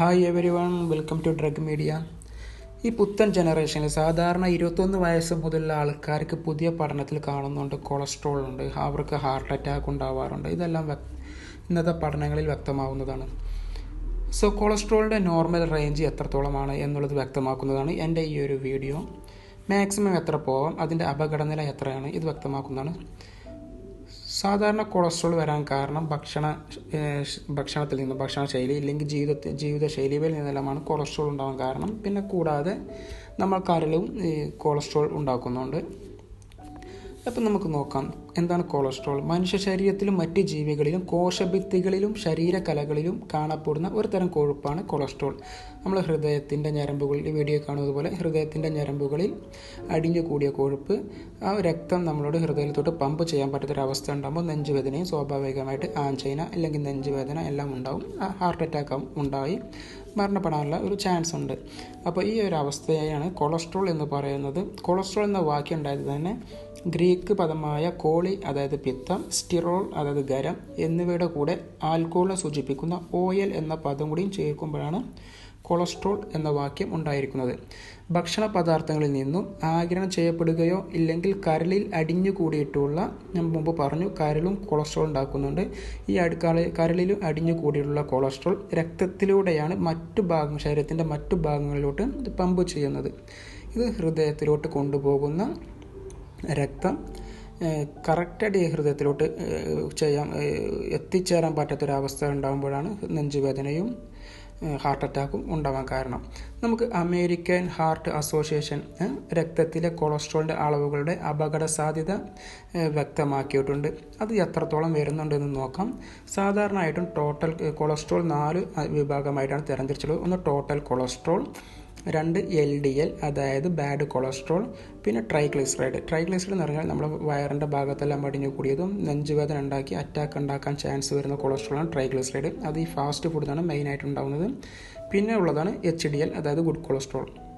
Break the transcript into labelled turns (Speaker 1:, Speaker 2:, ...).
Speaker 1: Hi everyone welcome to drug media ഈ പുത്തൻ ജനറേഷനിൽ സാധാരണ ഇരുപത്തൊന്ന് വയസ്സ് മുതലുള്ള ആൾക്കാർക്ക് പുതിയ പഠനത്തിൽ കാണുന്നുണ്ട് കൊളസ്ട്രോൾ ഉണ്ട് അവർക്ക് ഹാർട്ട് അറ്റാക്ക് ഉണ്ടാവാറുണ്ട്. ഇതെല്ലാം ഇന്നത്തെ പഠനങ്ങളിൽ വ്യക്തമാവുന്നതാണ്. സോ കൊളസ്ട്രോളിന്റെ നോർമൽ റേഞ്ച് എത്രത്തോളമാണ് എന്നുള്ളത് വ്യക്തമാക്കുന്നതാണ് എന്റെ ഈ ഒരു വീഡിയോ മാക്സിമം എത്ര പോവാം അതിന്റെ അപകടനില എത്രയാണ് ഇത് വ്യക്തമാക്കുന്നതാണ്. സാധാരണ കൊളസ്ട്രോൾ വരാൻ കാരണം ഭക്ഷണ ഭക്ഷണത്തിൽ നിന്നും നിന്ന് ഭക്ഷണശൈലി ഇല്ലെങ്കിൽ ജീവിതത്തിൽ ജീവിതശൈലിയിൽ നിന്നെല്ലാമാണ് കൊളസ്ട്രോൾ ഉണ്ടാകാൻ കാരണം. പിന്നെ കൂടാതെ നമ്മൾ കരളും കൊളസ്ട്രോൾ ഉണ്ടാക്കുന്നുണ്ട്. അപ്പം നമുക്ക് നോക്കാം. എന്താണ് കൊളസ്ട്രോൾ? മനുഷ്യ ശരീരത്തിലും മറ്റ് ജീവികളിലും കോശഭിത്തികളിലും ശരീരകലകളിലും കാണപ്പെടുന്ന ഒരു തരം കൊഴുപ്പാണ് കൊളസ്ട്രോൾ. നമ്മൾ ഹൃദയത്തിന്റെ ഞരമ്പുകളിൽ വീഡിയോ കാണുന്നത് പോലെ ഹൃദയത്തിന്റെ ഞരമ്പുകളിൽ അടിഞ്ഞു കൂടിയ കൊഴുപ്പ് ആ രക്തം നമ്മളോട് ഹൃദയത്തോട്ട് പമ്പ് ചെയ്യാൻ പറ്റാത്തൊരവസ്ഥ ഉണ്ടാകുമ്പോൾ നെഞ്ചുവേദനയും സ്വാഭാവികമായിട്ട് ആഞ്ചൈന അല്ലെങ്കിൽ നെഞ്ചുവേദന എല്ലാം ഉണ്ടാവും. ഹാർട്ട് അറ്റാക്ക് ഉണ്ടായി മരണപ്പെടാനുള്ള ഒരു ചാൻസ് ഉണ്ട്. അപ്പോൾ ഈ ഒരു അവസ്ഥയാണ് കൊളസ്ട്രോൾ എന്ന് പറയുന്നത്. കൊളസ്ട്രോൾ എന്ന വാക്യം ഉണ്ടായത് തന്നെ ഗ്രീക്ക് പദമായ കോളി അതായത് പിത്തം സ്റ്റിറോൾ അതായത് ഗരം എന്നിവയുടെ കൂടെ ആൽക്കോളിനെ സൂചിപ്പിക്കുന്ന ഓയൽ എന്ന പദം കൂടിയും ചേർക്കുമ്പോഴാണ് കൊളസ്ട്രോൾ എന്ന വാക്യം ഉണ്ടായിരിക്കുന്നത്. ഭക്ഷണ പദാർത്ഥങ്ങളിൽ നിന്നും ആഗിരണം ചെയ്യപ്പെടുകയോ ഇല്ലെങ്കിൽ കരളിൽ അടിഞ്ഞു കൂടിയിട്ടുള്ള ഞാൻ മുമ്പ് പറഞ്ഞു കരളും കൊളസ്ട്രോൾ ഉണ്ടാക്കുന്നുണ്ട്. ഈ അടുക്കള കരളിലും അടിഞ്ഞു കൂടിയിട്ടുള്ള കൊളസ്ട്രോൾ രക്തത്തിലൂടെയാണ് മറ്റു ഭാഗം ശരീരത്തിന്റെ മറ്റു ഭാഗങ്ങളിലോട്ട് പമ്പ് ചെയ്യുന്നത്. ഇത് ഹൃദയത്തിലോട്ട് കൊണ്ടുപോകുന്ന രക്തം കറക്റ്റായിട്ട് ഹൃദയത്തിലോട്ട് ചെയ്യാൻ എത്തിച്ചേരാൻ പറ്റാത്തൊരവസ്ഥ ഉണ്ടാകുമ്പോഴാണ് നെഞ്ചുവേദനയും ഹാർട്ട് അറ്റാക്കും ഉണ്ടാവാൻ കാരണം. നമുക്ക് അമേരിക്കൻ ഹാർട്ട് അസോസിയേഷൻ രക്തത്തിലെ കൊളസ്ട്രോളിന്റെ അളവുകളുടെ അപകട സാധ്യത വ്യക്തമാക്കിയിട്ടുണ്ട്. അത് എത്രത്തോളം വരുന്നുണ്ടെന്ന് നോക്കാം. സാധാരണയായിട്ടും ടോട്ടൽ കൊളസ്ട്രോൾ നാല് വിഭാഗമായിട്ടാണ് തരംതിരിച്ചുള്ളത് ഒന്ന് ടോട്ടൽ കൊളസ്ട്രോൾ രണ്ട് എൽ ഡി എൽ അതായത് ബാഡ് കൊളസ്ട്രോൾ പിന്നെ ട്രൈഗ്ലിസറൈഡ് ട്രൈഗ്ലിസറൈഡ് എന്ന് പറഞ്ഞാൽ നമ്മുടെ വയറിന്റെ ഭാഗത്തെല്ലാം അടിഞ്ഞു കൂടിയതും നെഞ്ചുവേദന ഉണ്ടാക്കി അറ്റാക്ക് ഉണ്ടാക്കാൻ ചാൻസ് വരുന്ന കൊളസ്ട്രോളാണ് ട്രൈഗ്ലിസറൈഡ് അത് ഈ ഫാസ്റ്റ് ഫുഡിനാണ് മെയിനായിട്ട് ഉണ്ടാകുന്നത് പിന്നെ ഉള്ളതാണ് എച്ച് ഡി എൽ അതായത് ഗുഡ് കൊളസ്ട്രോൾ